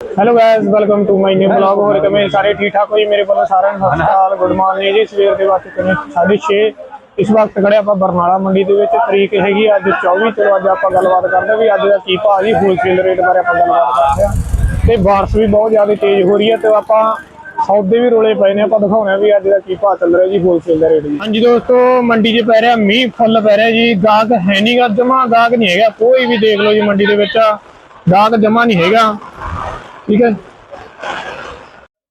Hello guys welcome to my new blog ਹੋਰ ਕਿਵੇਂ? ਸਾਰੇ ਠੀਕ ਠਾਕ ਹੋ ਜੀ? ਮੇਰੇ ਵੱਲੋਂ ਸਾਰਿਆਂ ਨੂੰ ਸਤਿ ਸ਼੍ਰੀ ਅਕਾਲ ਗੁੱਡ ਮਾਰਨਿੰਗ ਜੀ। ਸਵੇਰ ਦੇ ਵਕਤ ਕਨੇ 6:30 ਇਸ ਵਕਤ ਖੜੇ ਆਪਾਂ ਬਰਨਾਲਾ ਮੰਡੀ ਦੇ ਵਿੱਚ। ਤਰੀਕ ਹੈਗੀ ਅੱਜ 24 ਤੋਂ ਅੱਜ ਆਪਾਂ ਗੱਲਬਾਤ ਕਰਦੇ ਵੀ ਅੱਜ ਦਾ ਕੀ ਭਾਅ ਜੀ? ਹੋਲਸੇਲ ਰੇਟ ਬਾਰੇ ਆਪਾਂ ਗੱਲਬਾਤ ਕਰਦੇ ਹਾਂ। ਤੇ ਬਾਰਿਸ਼ ਵੀ ਬਹੁਤ ਜ਼ਿਆਦਾ ਤੇਜ਼ ਹੋ ਰਹੀ ਹੈ, ਤੇ ਆਪਾਂ ਸੌਦੇ ਵੀ ਰੋਲੇ ਪਏ ਨੇ। ਆਪਾਂ ਦਿਖਾਉਣੇ ਵੀ ਅੱਜ ਦਾ ਕੀ ਭਾਅ ਚੱਲ ਰਿਹਾ ਜੀ ਹੋਲਸੇਲ ਦਾ ਰੇਟ ਜੀ। ਹਾਂਜੀ ਦੋਸਤੋ, ਮੰਡੀ 'ਚ ਪੈ ਰਿਹਾ ਮੀਂਹ, ਫੁੱਲ ਪੈ ਰਿਹਾ ਜੀ। ਗਾਹਕ ਹੈ ਨਹੀਂਗਾ ਜਮਾ ਗਾਹਕ ਨਹੀਂ ਹੈਗਾ। ਕੋਈ ਵੀ ਦੇਖ ਲਓ ਜੀ ਮੰਡੀ ਦੇ ਵਿੱਚ। ਗਾਹਕ ਜਮਾ ਨਹੀਂ ਹੈਗਾ। ਠੀਕ ਹੈ।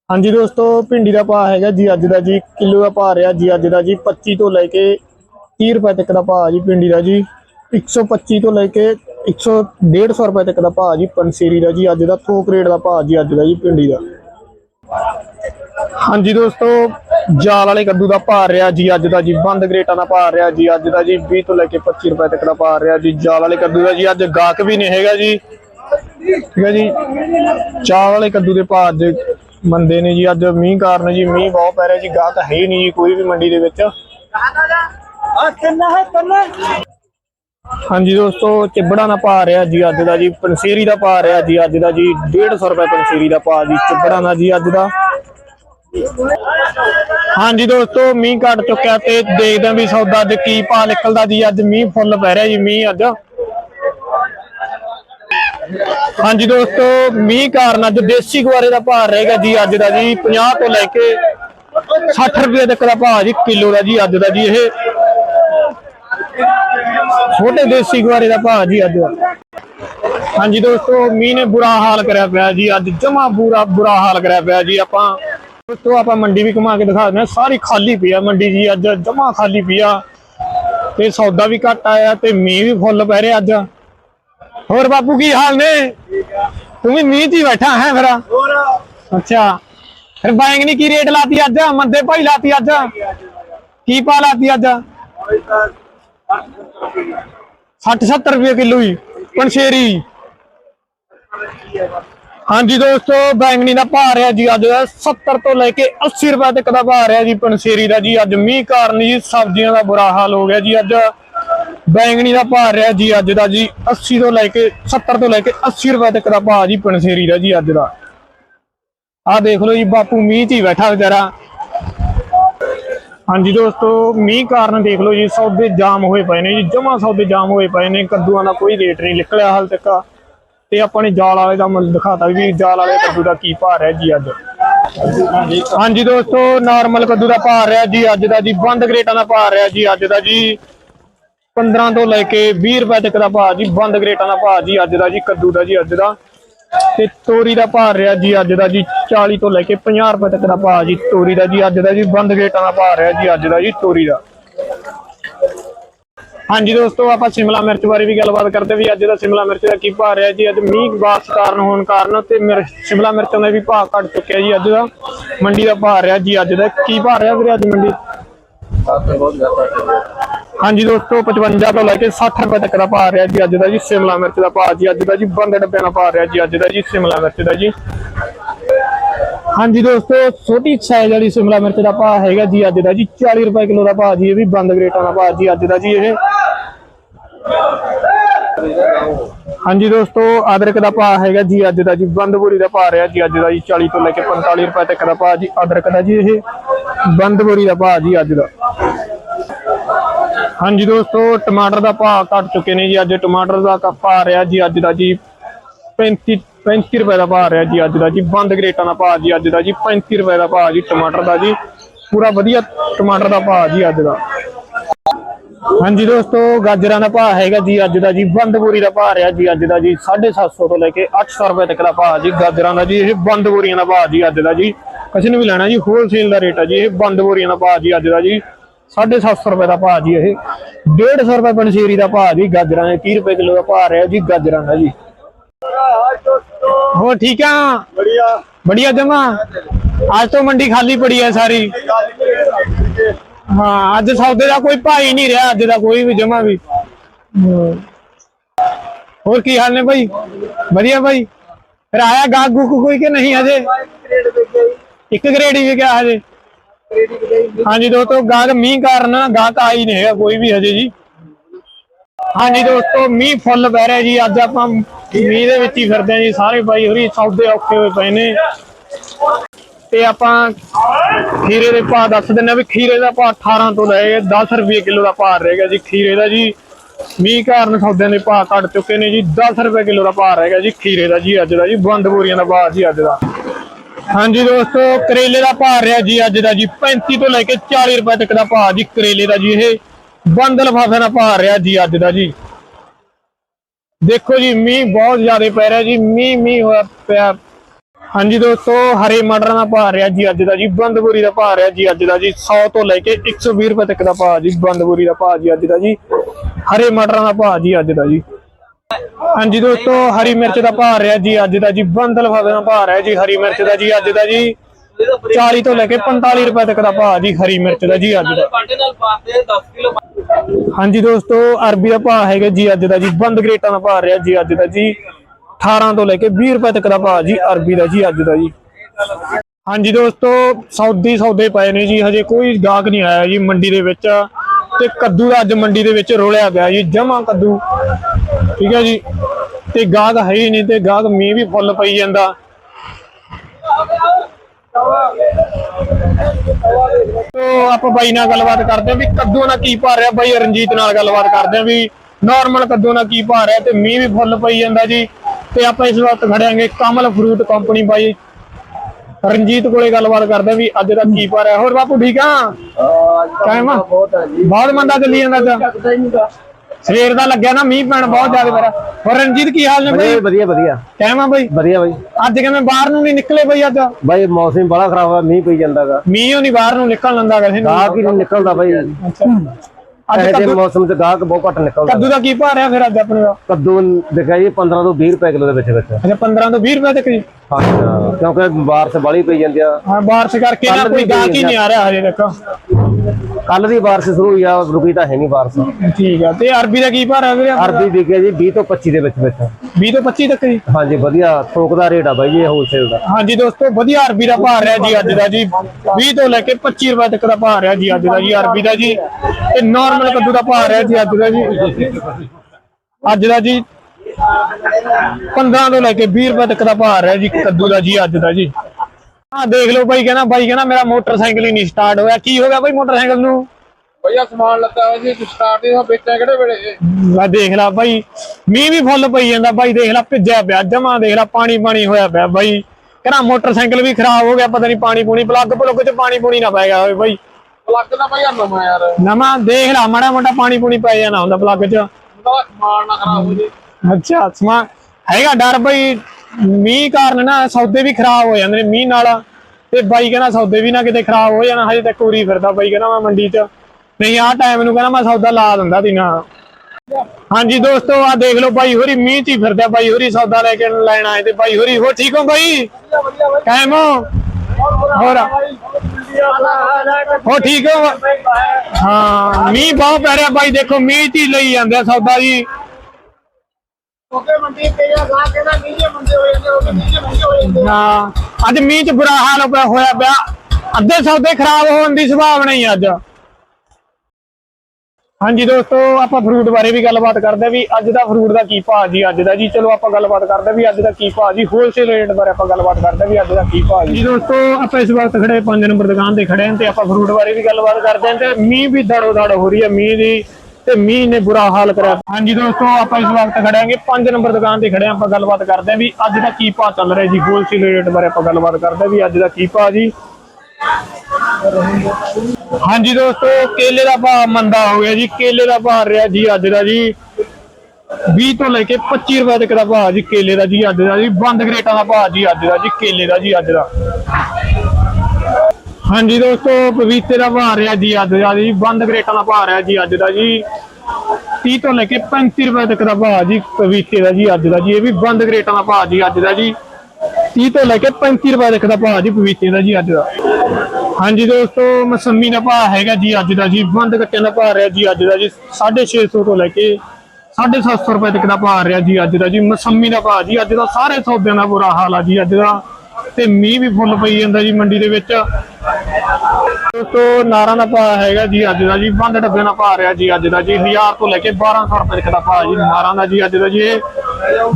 ਹਾਂਜੀ ਦੋਸਤੋ, ਭਿੰਡੀ ਦਾ ਭਾਅ ਹੈਗਾ ਜੀ, ਅੱਜ ਦਾ ਜੀ, ਕਿਲੋ ਦਾ ਭਾਅ ਰਿਹਾ ਜੀ, ਅੱਜ ਦਾ ਜੀ 25 ਤੋਂ ਲੈ ਕੇ 30 ਰੁਪਏ ਤੱਕ ਦਾ ਭਾਅ ਜੀ, ਭਿੰਡੀ ਦਾ ਜੀ। 125 ਤੋਂ ਲੈ ਕੇ 100 150 ਰੁਪਏ ਤੱਕ ਦਾ ਭਾਅ ਜੀ ਪੰਸੇਰੀ ਦਾ ਜੀ, ਅੱਜ ਦਾ ਥੋਕ ਰੇਟ ਦਾ ਭਾਅ ਜੀ, ਅੱਜ ਦਾ ਜੀ, ਭਿੰਡੀ ਦਾ। ਹਾਂਜੀ ਦੋਸਤੋ, ਜਾਲ ਵਾਲੇ ਕੱਦੂ ਦਾ ਭਾਅ ਰਿਹਾ ਜੀ, ਅੱਜ ਦਾ ਜੀ, ਬੰਦ ਗਰੇਟਾਂ ਦਾ ਭਾਅ ਰਿਹਾ ਜੀ, ਅੱਜ ਦਾ ਜੀ 20 ਤੋਂ ਲੈ ਕੇ 25 ਰੁਪਏ ਤੱਕ ਦਾ ਭਾਅ ਰਿਹਾ ਜੀ, ਜਾਲ ਵਾਲੇ ਕੱਦੂ ਦਾ ਜੀ, ਅੱਜ ਗਾਹਕ ਵੀ ਨਹੀਂ ਹੈਗਾ ਜੀ। ਠੀਕ ਹੈ ਜੀ। ਚਾਹ ਵਾਲੇ ਕੱਦੂ ਦੇ ਭਾਅ ਅੱਜ ਮੰਦੇ ਨੇ ਜੀ ਅੱਜ ਮੀਂਹ ਕਾਰਨ ਜੀ ਮੀਂਹ ਬਹੁਤ ਪੈ ਰਿਹਾ ਜੀ ਗਾਹਕ ਹੈ ਹੀ ਨਹੀਂ ਜੀ ਕੋਈ ਵੀ ਮੰਡੀ ਦੇ ਵਿੱਚ। ਹਾਂਜੀ ਦੋਸਤੋ ਚਿਬੜਾ ਦਾ ਭਾਅ ਰਿਹਾ ਜੀ ਅੱਜ ਦਾ ਜੀ ਪੰਸੇਰੀ ਦਾ ਭਾਅ ਰਿਹਾ ਜੀ ਅੱਜ ਦਾ ਜੀ 150 ਰੁਪਏ ਪੰਸੇਰੀ ਦਾ ਭਾਅ ਜੀ ਚਿਬੜਾ ਦਾ ਜੀ ਅੱਜ ਦਾ। ਹਾਂਜੀ ਦੋਸਤੋ ਮੀਂਹ ਘਟ ਚੁੱਕਿਆ ਤੇ ਦੇਖਦੇ ਹਾਂ ਵੀ ਸੌਦਾ ਅੱਜ ਕੀ ਭਾਅ ਨਿਕਲਦਾ ਜੀ ਅੱਜ ਮੀਂਹ ਫੁੱਲ ਪੈ ਰਿਹਾ ਜੀ ਮੀਂਹ ਅੱਜ। ਹਾਂਜੀ ਦੋਸਤੋ, ਮੀਂਹ ਕਾਰਨ ਅੱਜ ਦੇਸੀ ਗੁਆਰੇ ਦਾ ਭਾਅ ਰਹੇਗਾ ਜੀ ਅੱਜ ਦਾ ਜੀ 50 ਤੋਂ ਲੈ ਕੇ 60 ਰੁਪਏ ਤੱਕ ਦਾ ਭਾਅ ਜੀ, ਕਿਲੋ ਦਾ ਜੀ ਅੱਜ ਦਾ ਜੀ ਇਹ। ਛੋਟੇ ਦੇਸੀ ਗੁਆਰੇ ਦਾ ਭਾਅ ਜੀ ਅੱਜ ਹਾਂਜੀ ਦੋਸਤੋ, ਮੀਂਹ ਨੇ ਬੁਰਾ ਹਾਲ ਕਰਿਆ ਪਿਆ ਜੀ, ਅੱਜ ਜਮਾ ਬੁਰਾ ਬੁਰਾ ਹਾਲ ਕਰਿਆ ਪਿਆ ਜੀ ਆਪਾਂ। ਦੋਸਤੋ, ਆਪਾਂ ਮੰਡੀ ਵੀ ਘੁਮਾ ਕੇ ਦਿਖਾ ਦਿੰਦੇ ਹਾਂ, ਸਾਰੀ ਖਾਲੀ ਪਈ ਆ ਮੰਡੀ ਜੀ, ਅੱਜ ਜਮਾ ਖਾਲੀ ਪਈ ਆ। ਤੇ ਸੌਦਾ ਵੀ ਘੱਟ ਆਇਆ ਤੇ ਮੀਂਹ ਵੀ ਫੁੱਲ ਪੈ ਰਿਹਾ ਅੱਜ। ਹੋਰ ਬਾਪੂ ਕੀ ਹਾਲ ਨੇ? ਤੂੰ ਵੀ ਮੀਂਹ 'ਚ ਹੀ ਬੈਠਾ ਹੈ ਮੇਰਾ ਅੱਛਾ। ਫਿਰ ਬੈਂਗਣੀ ਕੀ ਰੇਟ ਲਾਤੀ ਅੱਜ? ਮੰਦੇ ਭਾਈ ਲਾਤੀ ਅੱਜ। ਕੀ ਪਾ ਲਾਤੀ ਅੱਜ? 60 70 ਰੁਪਏ ਕਿਲੋ ਹੀ। ਪੰਸ਼ੇਰੀ ਹਾਂਜੀ ਦੋਸਤੋ ਬੈਂਗਣੀ ਦਾ ਭਾਅ ਰਿਹਾ ਜੀ ਅੱਜ 70 ਤੋਂ ਲੈ ਕੇ 80 ਰੁਪਏ ਤੱਕ ਦਾ ਭਾਅ ਰਿਹਾ ਜੀ ਪੰਸ਼ੇਰੀ ਦਾ ਜੀ। ਅੱਜ ਮੀਂਹ ਕਾਰਨ ਜੀ ਸਬਜ਼ੀਆਂ ਦਾ ਬੁਰਾ ਹਾਲ ਹੋ ਗਿਆ ਜੀ ਅੱਜ। ਬੈਂਗਣੀ ਦਾ ਭਾਅ ਰਿਹਾ ਜੀ ਅੱਜ ਦਾ ਜੀ 80 ਤੋਂ ਲੈ ਕੇ 70 ਤੋਂ ਲੈ ਕੇ 80 ਰੁਪਏ ਤੱਕ ਦਾ ਭਾਅ ਜੀ ਪੰਸ਼ੇਰੀ ਦਾ ਜੀ ਅੱਜ ਦਾ। ਆਹ ਦੇਖ ਲਓ ਜੀ ਬਾਪੂ, ਮੀਂਹ 'ਚ ਹੀ ਬੈਠਾ ਵਿਚਾਰਾ। ਹਾਂਜੀ ਦੋਸਤੋ, ਮੀਂਹ ਕਾਰਨ ਦੇਖ ਲਓ ਜੀ, ਸੌਦੇ ਜਾਮ ਹੋਏ ਪਏ ਨੇ ਜੀ, ਜਮਾ ਸੌਦੇ ਜਾਮ ਹੋਏ ਪਏ ਨੇ, ਕੱਦੂਆਂ ਦਾ ਕੋਈ ਰੇਟ ਨਹੀਂ ਨਿਕਲਿਆ ਹਾਲ ਤੱਕ। ਤੇ ਆਪਾਂ ਨੇ ਜਾਲ ਵਾਲੇ ਦਾ ਮੁੱਲ ਦਿਖਾਤਾ ਵੀ ਜਾਲ ਵਾਲੇ ਕੱਦੂ ਦਾ ਕੀ ਭਾਅ ਰਿਹਾ ਜੀ ਅੱਜ। ਹਾਂਜੀ ਦੋਸਤੋ, ਨਾਰਮਲ ਕੱਦੂ ਦਾ ਭਾਅ ਰਿਹਾ ਜੀ, ਅੱਜ ਦਾ ਜੀ, ਬੰਦ ਗਰੇਟਾਂ ਦਾ ਭਾਅ ਰਿਹਾ ਜੀ, ਅੱਜ ਦਾ ਜੀ। 15 ਤੋਂ ਲੈ ਕੇ 20 ਰੁਪਏ ਤੱਕ ਦਾ ਭਾਅ ਜੀ, ਬੰਦ ਗਰੇਟਾਂ ਦਾ ਭਾਅ ਜੀ, ਅੱਜ ਦਾ ਜੀ, ਕੱਦੂ ਦਾ ਜੀ, ਅੱਜ ਦਾ। ਤੇ ਤੋਰੀ ਦਾ ਭਾਅ ਰਿਹਾ ਜੀ, ਅੱਜ ਦਾ ਜੀ 40 ਤੋਂ ਲੈ ਕੇ 50 ਰੁਪਏ ਤੱਕ ਦਾ ਭਾਅ ਜੀ, ਤੋਰੀ ਦਾ ਜੀ, ਅੱਜ ਦਾ ਜੀ, ਬੰਦ ਗੇਟਾਂ ਦਾ ਭਾਅ ਰਿਹਾ ਜੀ, ਅੱਜ ਦਾ ਜੀ, ਤੋਰੀ ਦਾ। ਹਾਂਜੀ ਦੋਸਤੋ, ਆਪਾਂ ਸ਼ਿਮਲਾ ਮਿਰਚ ਬਾਰੇ ਵੀ ਗੱਲਬਾਤ ਕਰਦੇ ਵੀ ਅੱਜ ਦਾ ਸ਼ਿਮਲਾ ਮਿਰਚ ਦਾ ਕੀ ਭਾਅ ਰਿਹਾ ਜੀ, ਅੱਜ ਮੀਂਹ ਬਾਰਿਸ਼ ਕਾਰਨ ਹੋਣ ਕਾਰਨ ਤੇ ਮਿਰ- ਸ਼ਿਮਲਾ ਮਿਰਚਾਂ ਦਾ ਵੀ ਭਾਅ ਘਟ ਚੁੱਕਿਆ ਜੀ, ਅੱਜ ਦਾ ਮੰਡੀ ਦਾ ਭਾਅ ਰਿਹਾ ਜੀ, ਅੱਜ ਦਾ ਕੀ ਭਾਅ ਰਿਹਾ ਵੀਰੇ ਅੱਜ ਮੰਡੀ? ਹਾਂਜੀ ਦੋਸਤੋ 55 ਤੋਂ ਲੈ ਕੇ 60 ਰੁਪਏ ਤੱਕ ਦਾ ਭਾਅ ਰਿਹਾ ਜੀ ਅੱਜ ਦਾ ਜੀ ਸ਼ਿਮਲਾ ਮਿਰਚ ਦਾ ਭਾਅ ਜੀ ਅੱਜ ਦਾ ਜੀ ਬੰਦ ਡੱਬਿਆਂ ਦਾ ਭਾਅ ਰਿਹਾ ਜੀ ਅੱਜ ਦਾ ਜੀ ਸ਼ਿਮਲਾ ਮਿਰਚ ਦਾ ਜੀ ਹਾਂਜੀ ਦੋਸਤੋ ਛੋਟੀ ਸਾਈਜ਼ ਵਾਲੀ ਸ਼ਿਮਲਾ ਮਿਰਚ ਦਾ ਭਾਅ ਹੈਗਾ ਜੀ ਅੱਜ ਦਾ ਜੀ 40 ਰੁਪਏ ਕਿਲੋ ਦਾ ਭਾਅ ਜੀ ਇਹ ਵੀ ਬੰਦ ਗਰੇਟਾਂ ਦਾ ਭਾਅ ਜੀ ਅੱਜ ਦਾ ਜੀ ਇਹ ਹਾਂਜੀ ਦੋਸਤੋ ਅਦਰਕ ਦਾ ਭਾਅ ਹੈਗਾ ਜੀ ਅੱਜ ਦਾ ਜੀ ਬੰਦ ਬੋਰੀ ਦਾ ਭਾਅ ਰਿਹਾ ਜੀ ਅੱਜ ਦਾ ਜੀ 40 ਤੋਂ ਲੈ ਕੇ 45 ਰੁਪਏ ਤੱਕ ਦਾ ਭਾਅ ਜੀ ਅਦਰਕ ਦਾ ਜੀ ਇਹ ਬੰਦ ਬੋਰੀ ਦਾ ਭਾਅ ਜੀ ਅੱਜ ਦਾ ਹਾਂਜੀ ਦੋਸਤੋ ਟਮਾਟਰ ਦਾ ਭਾਅ ਘਟ ਚੁੱਕੇ ਨੇ ਜੀ ਅੱਜ ਟਮਾਟਰ ਦਾ ਭਾਅ ਰਿਹਾ ਜੀ ਅੱਜ ਦਾ ਜੀ 35 35 ਰੁਪਏ ਦਾ ਭਾਅ ਰਿਹਾ ਜੀ ਅੱਜ ਦਾ ਜੀ ਬੰਦ ਗਰੇਟਾਂ ਦਾ ਭਾਅ ਜੀ ਅੱਜ ਦਾ ਜੀ 35 ਰੁਪਏ ਦਾ ਭਾਅ ਜੀ ਟਮਾਟਰ ਦਾ ਜੀ ਪੂਰਾ ਵਧੀਆ ਟਮਾਟਰ ਦਾ ਭਾਅ ਜੀ ਅੱਜ ਦਾ ਹਾਂਜੀ ਦੋਸਤੋ ਗਾਜਰਾਂ ਦਾ ਭਾਅ ਹੈਗਾ ਜੀ ਅੱਜ ਦਾ ਜੀ ਬੰਦ ਬੋਰੀ ਦਾ ਭਾਅ ਰਿਹਾ ਜੀ ਅੱਜ ਦਾ ਜੀ 750 ਤੋਂ ਲੈ ਕੇ 800 ਰੁਪਏ ਤੱਕ ਦਾ ਭਾਅ ਜੀ ਗਾਜਰਾਂ ਦਾ ਜੀ ਇਹ ਬੰਦ ਬੋਰੀਆਂ ਦਾ ਭਾਅ ਜੀ ਅੱਜ ਦਾ ਜੀ ਕਿਸੇ ਨੂੰ ਵੀ ਲੈਣਾ ਜੀ ਹੋਲਸੇਲ ਦਾ ਰੇਟ ਹੈ ਜੀ ਇਹ ਬੰਦ ਬੋਰੀਆਂ ਦਾ ਭਾਅ ਜੀ ਅੱਜ ਦਾ ਜੀ 750 ਰੁਪਏ ਦਾ ਭਾਅ ਜੀ ਇਹ। 150 ਰੁਪਏ ਪਨਸੀਰੀ ਦਾ ਭਾਅ ਜੀ ਗਾਜਰਾਂ ਹੈ 30 ਰੁਪਏ ਕਿਲੋ ਦਾ ਭਾਅ ਰਿਹਾ ਜੀ ਗਾਜਰਾਂ ਦਾ ਜੀ। ਹੋ ਠੀਕ ਆ? ਬੜੀਆ ਬੜੀਆ ਜਮਾ? ਅੱਜ ਤੋਂ ਮੰਡੀ ਖਾਲੀ ਪੜੀ ਹੈ ਸਾਰੀ। ਹਾਂ ਅੱਜ ਸੌਦੇ ਦਾ ਕੋਈ ਭਾਈ ਨਹੀਂ ਰਿਹਾ ਅੱਜ ਦਾ ਕੋਈ ਵੀ ਜਮਾ ਵੀ। ਹੋਰ ਕੀ ਹਾਲ ਨੇ ਭਾਈ ਵਧੀਆ ਭਾਈ ਫਿਰ ਆਇਆ ਗਾਗੂ ਕੋਈ ਕਿ ਨਹੀਂ ਹਜੇ? ਇੱਕ ਗ੍ਰੇਡ ਹੀ ਵਿਕਿਆ ਹਜੇ। ਹਾਂਜੀ ਦੋਸਤੋ ਗਾਹਕ ਮੀਂਹ ਕਾਰਨ ਗਾਹਕ ਆ ਹੀ ਨਹੀਂ ਹੈਗਾ, ਕੋਈ ਵੀ ਹਜੇ ਜੀ। ਹਾਂਜੀ ਦੋਸਤੋ, ਮੀਂਹ ਫੁੱਲ ਪੈ ਰਿਹਾ ਜੀ, ਅੱਜ ਆਪਾਂ ਮੀਂਹ ਦੇ ਵਿੱਚ ਹੀ ਫਿਰਦੇ ਆ ਜੀ, ਸਾਰੇ ਬਾਈ ਹੋਰੀ ਸੌਦੇ ਔਖੇ ਹੋਏ ਪਏ ਨੇ। ਤੇ ਆਪਾਂ ਖੀਰੇ ਦੇ ਭਾਅ ਦੱਸ ਦਿੰਦੇ ਆ ਵੀ ਖੀਰੇ ਦਾ ਭਾਅ 18 ਤੋਂ ਲੈ ਕੇ 10 ਰੁਪਏ ਕਿਲੋ ਦਾ ਭਾਅ ਰਹੇਗਾ ਜੀ, ਖੀਰੇ ਦਾ ਜੀ। ਮੀਂਹ ਕਾਰਨ ਸੌਦਿਆਂ ਦੇ ਭਾਅ ਘਟ ਚੁੱਕੇ ਨੇ ਜੀ 10 ਰੁਪਏ ਕਿਲੋ ਦਾ ਭਾਅ ਰਹੇਗਾ ਜੀ, ਖੀਰੇ ਦਾ ਜੀ, ਅੱਜ ਦਾ ਜੀ ਬੰਦ ਬੋਰੀਆਂ ਦਾ ਭਾਅ ਜੀ, ਅੱਜ ਦਾ। ਹਾਂਜੀ ਦੋਸਤੋ, ਕਰੇਲੇ ਦਾ ਭਾਅ ਰਿਹਾ ਜੀ ਅੱਜ ਦਾ ਜੀ। 35 ਤੋਂ ਲੈ ਕੇ 40 ਰੁਪਏ ਤੱਕ ਦਾ ਭਾਅ ਜੀ, ਕਰੇਲੇ ਦਾ ਜੀ ਇਹ। ਬੰਦ ਲਫਾਫੇ ਦਾ ਭਾਅ ਰਿਹਾ ਜੀ ਅੱਜ ਦਾ ਜੀ। ਦੇਖੋ ਜੀ, ਮੀਂਹ ਬਹੁਤ ਜ਼ਿਆਦਾ ਪੈ ਰਿਹਾ ਜੀ, ਮੀਂਹ ਮੀਂਹ ਹੋਇਆ ਪਿਆ। ਹਾਂਜੀ ਦੋਸਤੋ, ਹਰੇ ਮਟਰਾਂ ਦਾ ਭਾਅ ਰਿਹਾ ਜੀ ਅੱਜ ਦਾ ਜੀ ਬੰਦ ਬੋਰੀ ਦਾ ਭਾਅ ਰਿਹਾ ਜੀ ਅੱਜ ਦਾ ਜੀ। 100 ਤੋਂ ਲੈ ਕੇ 120 ਰੁਪਏ ਤੱਕ ਦਾ ਭਾਅ ਜੀ ਬੰਦ ਬੋਰੀ ਦਾ ਭਾਅ ਜੀ ਅੱਜ ਦਾ ਜੀ। ਹਰੇ ਮਟਰਾਂ ਦਾ ਭਾਅ ਜੀ ਅੱਜ ਦਾ ਜੀ। ਹਾਂਜੀ ਦੋਸਤੋ ਹਰੀ ਮਿਰਚ ਦਾ ਭਾਅ ਰਿਹਾ ਜੀ ਅੱਜ ਦਾ ਜੀ ਬੰਦ ਲਫਾਫੇ ਦਾ ਭਾਅ ਰਿਹਾ ਜੀ ਹਰੀ ਮਿਰਚ ਦਾ ਜੀ ਅੱਜ ਦਾ ਜੀ 40 ਤੋਂ ਲੈ ਕੇ 45 ਰੁਪਏ ਤੱਕ ਦਾ ਭਾਅ ਜੀ ਹਰੀ ਮਿਰਚ ਦਾ ਜੀ ਅੱਜ ਦਾ। ਬਾਂਡੇ ਨਾਲ ਪਾਤੇ 10 ਕਿਲੋ ਹਾਂਜੀ ਦੋਸਤੋ ਅਰਬੀ ਦਾ ਭਾਅ ਹੈਗਾ ਜੀ ਅੱਜ ਦਾ ਜੀ ਬੰਦ ਗ੍ਰੇਟਾਂ ਦਾ ਭਾਅ ਰਿਹਾ ਜੀ ਅੱਜ ਦਾ ਜੀ 18 ਤੋਂ ਲੈ ਕੇ 20 ਰੁਪਏ ਤੱਕ ਦਾ ਭਾਅ ਜੀ ਅਰਬੀ ਦਾ ਜੀ ਅੱਜ ਦਾ ਜੀ। ਹਾਂਜੀ ਦੋਸਤੋ ਸੌਦੀ ਸੌਦੇ ਪਏ ਨੇ ਜੀ ਹਜੇ ਕੋਈ ਗਾਹਕ ਨਹੀਂ ਆਇਆ ਜੀ ਮੰਡੀ ਦੇ ਵਿੱਚ। ਤੇ ਕੱਦੂ ਦਾ ਅੱਜ ਮੰਡੀ ਦੇ ਵਿੱਚ ਰੋਲਿਆ ਪਿਆ ਜੀ, ਜਮਾ ਕੱਦੂ। ਠੀਕ ਹੈ ਜੀ? ਤੇ ਗਾਹਕ ਹੈ ਹੀ ਨਹੀਂ ਤੇ ਗਾਹਕ ਮੀਂਹ ਵੀ ਫੁੱਲ ਪਈ ਜਾਂਦਾ। ਤੋ ਆਪਾਂ ਬਾਈ ਨਾਲ ਗੱਲਬਾਤ ਕਰਦੇ ਆ ਵੀ ਕੱਦੂ ਨਾਲ ਕੀ ਪਾ ਰਿਹਾ? ਬਾਈ ਰਣਜੀਤ ਨਾਲ ਗੱਲਬਾਤ ਕਰਦੇ ਆ ਵੀ ਨਾਰਮਲ ਕੱਦੂ ਨਾਲ ਕੀ ਪਾ ਰਿਹਾ ਤੇ ਮੀਂਹ ਵੀ ਫੁੱਲ ਪਈ ਜਾਂਦਾ ਜੀ। ਤੇ ਆਪਾਂ ਇਸ ਵਕਤ ਖੜਿਆਂਗੇ ਕਮਲ ਫਰੂਟ ਕੰਪਨੀ ਬਾਈ ਰਣਜੀਤ ਕੋਲੇ ਗੱਲਬਾਤ ਕਰਦੇ ਆ ਵੀ ਅੱਜ ਦਾ ਕੀ ਪਾ ਰਿਹਾ ਹੋਰ ਬਾਪੂ ਠੀਕ ਆ? ਕਾਇਮ ਆ? ਬਹੁਤ ਹੈ ਜੀ ਬਹੁਤ ਮੰਦਾ ਚੱਲੀ ਜਾਂਦਾ ਹੀ ਨਹੀਂਗਾ ਸਵੇਰ ਦਾ ਲੱਗਿਆ ਨਾ ਮੀਂਹ ਪੈਣ ਬਹੁਤ ਜ਼ਿਆਦਾ ਮੇਰਾ ਹੋਰ ਰਣਜੀਤ ਕੀ ਹਾਲ ਨੇ ਬਾਈ? ਵਧੀਆ ਵਧੀਆ ਕਾਇਮ ਆ ਬਾਈ? ਵਧੀਆ ਬਾਈ। ਅੱਜ ਕਿਵੇਂ ਬਾਹਰ ਨੂੰ ਨਹੀਂ ਨਿਕਲੇ ਬਾਈ ਅੱਜ? ਬਾਈ ਮੌਸਮ ਬੜਾ ਖਰਾਬ ਹੋਇਆ ਮੀਂਹ ਪਈ ਜਾਂਦਾਗਾ। ਮੀਂਹ ਨਹੀਂ ਬਾਹਰ ਨੂੰ ਨਿਕਲਣ ਦਿੰਦਾ ਕਿਸੇ ਨੂੰ ਹੀ ਨਹੀਂ ਨਿਕਲਦਾ ਬਾਈ। ਅੱਛਾ। ਅੱਜ ਇਹੋ ਜਿਹੇ ਕੱਦੂ ਮੌਸਮ 'ਚ ਗਾਹਕ ਬਹੁਤ ਘੱਟ ਨਿਕਲਦਾ ਕੱਦੂ ਦਾ ਕੀ ਭਾਅ ਰਿਹਾ ਫਿਰ ਅੱਜ ਆਪਣੇ ਦਾ? ਕੱਦੂ ਦਿਖਿਆ ਜੀ 15 ਤੋਂ 20 ਰੁਪਏ ਕਿਲੋ ਦੇ ਵਿੱਚ ਵਿੱਚ। ਅੱਛਾ 15 ਤੋਂ 20 ਰੁਪਏ ਤੱਕ ਜੀ? ਹਾਂ ਕਿਉਂਕਿ ਬਾਰਿਸ਼ ਬਾਲੀ ਪਈ ਜਾਂਦੀ ਆ। ਹਾਂ ਬਾਰਿਸ਼ ਕਰਕੇ ਨਾ ਕੋਈ ਗਾਹਕ ਹੀ ਨਹੀਂ ਆ ਰਿਹਾ ਹਜੇ ਤੱਕ। ਕੱਲ ਦੀ ਬਾਰਿਸ਼ ਸ਼ੁਰੂ ਹੋਈ ਆ ਰੁਕੀ ਤਾਂ ਹੈ ਨਹੀਂ ਬਾਰਿਸ਼ ਠੀਕ ਆ ਤੇ ਅਰਬੀ ਦਾ ਕੀ ਭਾਅ ਰਿਹਾ ਵੀਰੇ ਅਰਬੀ ਵਿਕਿਆ ਜੀ 20 ਤੋਂ 25 ਦੇ ਵਿੱਚ ਵਿੱਚ। 20 ਤੋਂ 25 ਤੱਕ ਜੀ? ਹਾਂਜੀ ਵਧੀਆ ਥੋਕ ਦਾ ਰੇਟ ਆ ਬਾਈ ਜੀ ਹੋਲਸੇਲ ਦਾ। ਹਾਂਜੀ ਦੋਸਤੋ ਵਧੀਆ ਅਰਬੀ ਦਾ ਭਾਅ ਰਿਹਾ ਜੀ ਅੱਜ ਦਾ ਜੀ। 20 ਤੋਂ ਲੈ ਕੇ 25 ਰੁਪਏ ਤੱਕ ਦਾ ਭਾਅ ਰਿਹਾ ਜੀ ਅੱਜ ਦਾ ਜੀ ਅਰਬੀ ਦਾ ਜੀ। ਤੇ ਨਾਰਮਲ ਕੱਦੂ ਦਾ ਭਾਅ ਰਿਹਾ ਜੀ ਅੱਜ ਦਾ ਜੀ। ਅੱਜ ਦਾ ਜੀ 15 ਤੋਂ ਲੈ ਕੇ 20 ਰੁਪਏ ਤੱਕ ਦਾ ਭਾਅ ਰਿਹਾ ਜੀ ਕੱਦੂ ਦਾ ਜੀ ਅੱਜ ਦਾ ਜੀ। ਆ ਦੇਖ ਲਓ ਬਾਈ ਕਹਿੰਦਾ ਬਾਈ ਕਹਿੰਦਾ ਮੇਰਾ ਮੋਟਰਸਾਈਕਲ ਹੀ ਨਹੀਂ ਸਟਾਰਟ ਹੋਇਆ। ਕੀ ਹੋ ਗਿਆ ਬਾਈ ਮੋਟਰਸਾਈਕਲ ਨੂੰ? ਭਈਆ ਸਮਾਨ ਲੱਗਾ ਹੋਇਆ ਸੀ ਸਟਾਰਟ ਨਹੀਂ ਹੋ ਵੇਚਿਆ ਕਿਹੜੇ ਵੇਲੇ ਲੈ ਦੇਖ ਲੈ ਬਾਈ ਮੀਂਹ ਵੀ ਫੁੱਲ ਪਈ ਜਾਂਦਾ ਬਾਈ ਦੇਖ ਲੈ ਭਿੱਜਿਆ ਪਿਆ ਜਮਾ ਦੇਖ ਲੈ ਪਾਣੀ ਪਾਣੀ ਹੋਇਆ ਪਿਆ ਬਾਈ। ਕਹਿੰਦਾ ਮੋਟਰਸਾਈਕਲ ਵੀ ਖਰਾਬ ਹੋ ਗਿਆ ਪਤਾ ਨਹੀਂ ਪਾਣੀ ਪੂਣੀ ਪਲੱਗ ਪਲੁੱਗ ਚ ਪਾਣੀ ਪੂਣੀ ਨਾ ਪੈ ਗਿਆ ਹੋਵੇ ਬਾਈ। ਪਲੱਗ ਦਾ ਭਈਆ ਨਵਾਂ ਯਾਰ। ਨਵਾਂ ਦੇਖ ਲੈ ਮਾੜਾ ਮੋਟਾ ਪਾਣੀ ਪੂਣੀ ਪੈ ਜਾਣਾ ਹੁੰਦਾ ਪਲੱਗ ਚ। ਸਮਾਨ ਨਾ ਖਰਾਬ ਹੋ ਜੇ। ਅੱਛਾ ਸਮਾ ਹੈਗਾ ਡਰ ਬਈ ਮੀਂਹ ਕਾਰਨ ਨਾ ਸੌਦੇ ਵੀ ਖਰਾਬ ਹੋ ਜਾਂਦੇ ਨੇ ਮੀਂਹ ਨਾਲ। ਤੇ ਬਾਈ ਕਹਿੰਦਾ ਸੌਦੇ ਵੀ ਨਾ ਕਿਤੇ ਖਰਾਬ ਹੋ ਜਾਣਾ, ਹਜੇ ਤੱਕ ਉਰੀ ਫਿਰਦਾ ਬਾਈ ਕਹਿੰਦਾ ਮੈਂ ਮੰਡੀ 'ਚ। ਨਹੀਂ, ਆਹ ਟਾਈਮ ਨੂੰ ਕਹਿੰਦਾ ਮੈਂ ਸੌਦਾ ਲਾ ਦਿੰਦਾ ਤੀ ਨਾ। ਹਾਂਜੀ ਦੋਸਤੋ ਆ ਦੇਖ ਲਓ ਬਾਈ ਹੋਰੀ ਮੀਂਹ 'ਚ ਹੀ ਫਿਰਦਾ, ਬਾਈ ਹੋਰੀ ਸੌਦਾ ਲੈ ਕੇ ਲੈਣ ਆਏ ਤੇ ਬਾਈ ਹੋਰੀ ਹੋ ਠੀਕ ਹੋ ਬਾਈ? ਕਾਇਮ ਹੋ? ਹੋਰ? ਹੋ ਠੀਕ ਹੋ? ਹਾਂ, ਮੀਂਹ ਬਹੁਤ ਪੈ ਰਿਹਾ ਬਾਈ, ਦੇਖੋ ਮੀਂਹ 'ਚ ਹੀ ਲਈ ਜਾਂਦੇ ਸੌਦਾ ਜੀ। ਓਕੇ ਮੰਡੀ ਤੇ ਜਾ ਗਾ ਕੇ ਨਾ ਨੀਚੇ ਮੰਦੇ ਹੋ ਜਾਂਦੇ ਉਹ ਨੀਚੇ ਮੰਦੇ ਹੋ ਜਾਂਦੇ ਹਾਂ ਅੱਜ ਮੀਂਹ ਚ ਬੁਰਾ ਹਾਲ ਹੋਇਆ ਪਿਆ। ਅੱਧੇ ਸੌਦੇ ਖਰਾਬ ਹੋਣ ਦੀ ਸੰਭਾਵਨਾ ਹੀ ਅੱਜ। ਹਾਂਜੀ ਦੋਸਤੋ ਆਪਾਂ ਫਰੂਟ ਬਾਰੇ ਵੀ ਗੱਲਬਾਤ ਕਰਦੇ ਵੀ ਅੱਜ ਦਾ ਫਰੂਟ ਦਾ ਕੀ ਭਾਅ ਜੀ ਅੱਜ ਦਾ ਜੀ। ਚਲੋ ਆਪਾਂ ਗੱਲਬਾਤ ਕਰਦੇ ਵੀ ਅੱਜ ਦਾ ਕੀ ਭਾਅ ਜੀ। ਹੋਲਸੇਲ ਰੇਟ ਬਾਰੇ ਆਪਾਂ ਗੱਲਬਾਤ ਕਰਦੇ ਹਾਂ ਵੀ ਅੱਜ ਦਾ ਕੀ ਭਾਅ ਜੀ। ਦੋਸਤੋ ਆਪਾਂ ਇਸ ਵਕਤ ਖੜੇ 5 ਨੰਬਰ ਦੁਕਾਨ ਤੇ ਖੜੇ ਹਾਂ ਤੇ ਆਪਾਂ ਫਰੂਟ ਬਾਰੇ ਵੀ ਗੱਲਬਾਤ ਕਰਦੇ ਹਾਂ ਤੇ ਮੀਂਹ ਵੀ ਦੜੋ ਦੜ ਹੋ ਰਹੀ ਹੈ ਮੀਂਹ ਦੀ ਤੇ ਮੀਂਹ ਨੇ ਬੁਰਾ ਹਾਲ ਕਰਿਆ। ਹਾਂਜੀ ਦੋਸਤੋ, ਆਪਾਂ ਇਸ ਵਕਤ ਖੜੇ ਆਂਗੇ 5 ਨੰਬਰ ਦੁਕਾਨ ਤੇ ਖੜੇ ਆਪਾਂ ਗੱਲਬਾਤ ਕਰਦੇ ਹਾਂ ਵੀ ਅੱਜ ਦਾ ਕੀ ਭਾਅ ਚੱਲ ਰਿਹਾ ਜੀ। ਹੋਲਸੇਲ ਰੇਟ ਬਾਰੇ ਆਪਾਂ ਗੱਲਬਾਤ ਕਰਦੇ ਹਾਂ ਵੀ ਅੱਜ ਦਾ ਕੀ ਭਾਅ ਜੀ। ਹਾਂਜੀ ਦੋਸਤੋ, ਕੇਲੇ ਦਾ ਭਾਅ ਮੰਦਾ ਹੋ ਗਿਆ ਜੀ। ਕੇਲੇ ਦਾ ਭਾਅ ਰਿਹਾ ਜੀ ਅੱਜ ਦਾ ਜੀ। 20 ਤੋਂ ਲੈ ਕੇ 25 ਰੁਪਏ ਤੱਕ ਦਾ ਭਾਅ ਜੀ ਕੇਲੇ ਦਾ ਜੀ ਅੱਜ ਦਾ ਜੀ। ਬੰਦ ਗਰੇਟਾਂ ਦਾ ਭਾਅ ਜੀ ਅੱਜ ਦਾ ਜੀ, ਕੇਲੇ ਦਾ ਜੀ ਅੱਜ ਦਾ। ਹਾਂਜੀ ਦੋਸਤੋ ਪਪੀਤੇ ਦਾ ਭਾਅ ਰਿਹਾ ਜੀ ਅੱਜ ਦਾ ਜੀ ਬੰਦ ਕਰੇਟਾਂ ਦਾ ਭਾਅ ਰਿਹਾ ਜੀ ਅੱਜ ਦਾ ਜੀ 30 ਤੋਂ ਲੈ ਕੇ 35 ਰੁਪਏ ਤੱਕ ਦਾ ਭਾਅ ਜੀ ਪਪੀਤੇ ਦਾ ਜੀ ਅੱਜ ਦਾ ਜੀ ਇਹ ਵੀ ਬੰਦ ਕਰੇਟਾਂ ਦਾ ਭਾਅ ਜੀ ਅੱਜ ਦਾ ਜੀ 30 ਤੋਂ ਲੈ ਕੇ 35 ਰੁਪਏ ਤੱਕ ਦਾ ਭਾਅ ਜੀ ਪਪੀਤੇ ਦਾ ਜੀ ਅੱਜ ਦਾ ਹਾਂਜੀ ਦੋਸਤੋ ਮਸੰਮੀ ਦਾ ਭਾਅ ਹੈਗਾ ਜੀ ਅੱਜ ਦਾ ਜੀ ਬੰਦ ਕੱਟਿਆਂ ਦਾ ਭਾਅ ਰਿਹਾ ਜੀ ਅੱਜ ਦਾ ਜੀ 650 ਤੋਂ ਲੈ ਕੇ 750 ਰੁਪਏ ਤੱਕ ਦਾ ਭਾਅ ਰਿਹਾ ਜੀ ਅੱਜ ਦਾ ਜੀ ਮਸੰਮੀ ਦਾ ਭਾਅ ਜੀ ਅੱਜ ਦਾ ਸਾਰੇ ਸੌਦਿਆਂ ਦਾ ਬੁਰਾ ਹਾਲ ਆ ਜੀ ਅੱਜ ਦਾ ਤੇ ਮੀਂਹ ਵੀ ਫੁੱਲ ਪਈ ਜਾਂਦਾ ਜੀ ਮੰਡੀ ਦੇ ਵਿੱਚ। ਦੋਸਤੋ, ਨਾਰਾਂ ਦਾ ਭਾਅ ਹੈਗਾ ਜੀ ਅੱਜ ਦਾ ਜੀ, ਬੰਦ ਡੱਬੇ ਦਾ ਭਾਅ ਰਿਹਾ ਜੀ ਅੱਜ ਦਾ ਜੀ 1000 ਤੋਂ ਲੈ ਕੇ 1200 ਰੁਪਏ ਤੱਕ ਦਾ ਭਾਅ ਜੀ ਨਾਰਾਂ ਦਾ ਜੀ ਅੱਜ ਦਾ ਜੀ